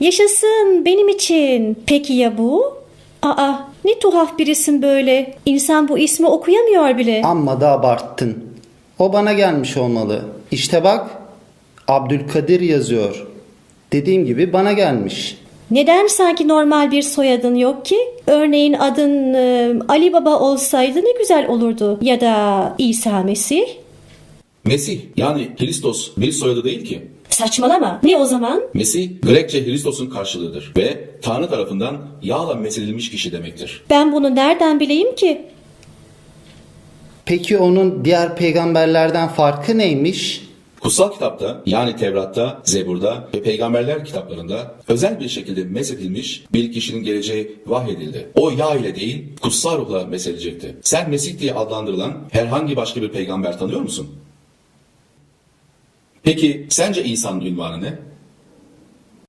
Yaşasın benim için. Peki ya bu? Aa ne tuhaf birisin böyle. İnsan bu ismi okuyamıyor bile. Amma da abarttın. O bana gelmiş olmalı. İşte bak Abdülkadir yazıyor. Dediğim gibi bana gelmiş. Neden sanki normal bir soyadın yok ki? Örneğin adın e, Ali Baba olsaydı ne güzel olurdu. Ya da İsa Mesih. Mesih yani Hristos bir soyadı değil ki. Saçmalama. Ne o zaman? Mesih Grekçe Hristos'un karşılığıdır ve Tanrı tarafından yağla mesedilmiş kişi demektir. Ben bunu nereden bileyim ki? Peki onun diğer peygamberlerden farkı neymiş? Kutsal kitapta yani Tevrat'ta, Zebur'da ve peygamberler kitaplarında özel bir şekilde mesedilmiş bir kişinin geleceği vahyedildi. O yağ ile değil kutsal ruhla mesedilecekti. Sen Mesih diye adlandırılan herhangi başka bir peygamber tanıyor musun? Peki sence İsa'nın ünvanı ne?